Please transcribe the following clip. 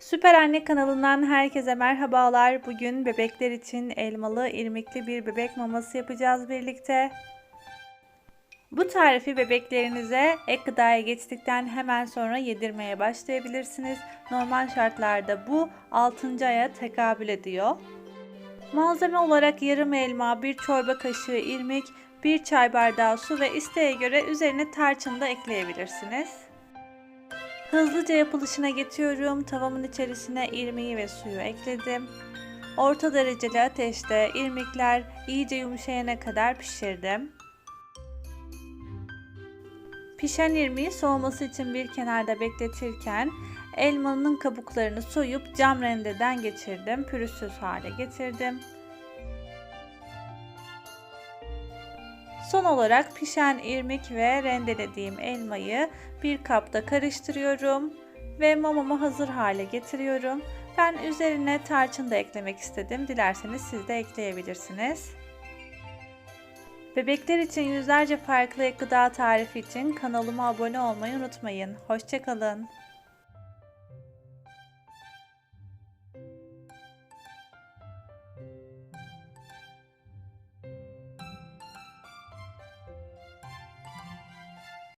Süper Anne kanalından herkese merhabalar. Bugün bebekler için elmalı irmikli bir bebek maması yapacağız birlikte. Bu tarifi bebeklerinize ek gıdaya geçtikten hemen sonra yedirmeye başlayabilirsiniz. Normal şartlarda bu 6. aya tekabül ediyor. Malzeme olarak yarım elma, bir çorba kaşığı irmik, bir çay bardağı su ve isteğe göre üzerine tarçın da ekleyebilirsiniz. Hızlıca yapılışına geçiyorum. Tavamın içerisine irmiği ve suyu ekledim. Orta dereceli ateşte irmikler iyice yumuşayana kadar pişirdim. Pişen irmiği soğuması için bir kenarda bekletirken elmanın kabuklarını soyup cam rendeden geçirdim. Pürüzsüz hale getirdim. Son olarak pişen irmik ve rendelediğim elmayı bir kapta karıştırıyorum ve mamamı hazır hale getiriyorum. Ben üzerine tarçın da eklemek istedim. Dilerseniz siz de ekleyebilirsiniz. Bebekler için yüzlerce farklı gıda tarifi için kanalıma abone olmayı unutmayın. Hoşçakalın.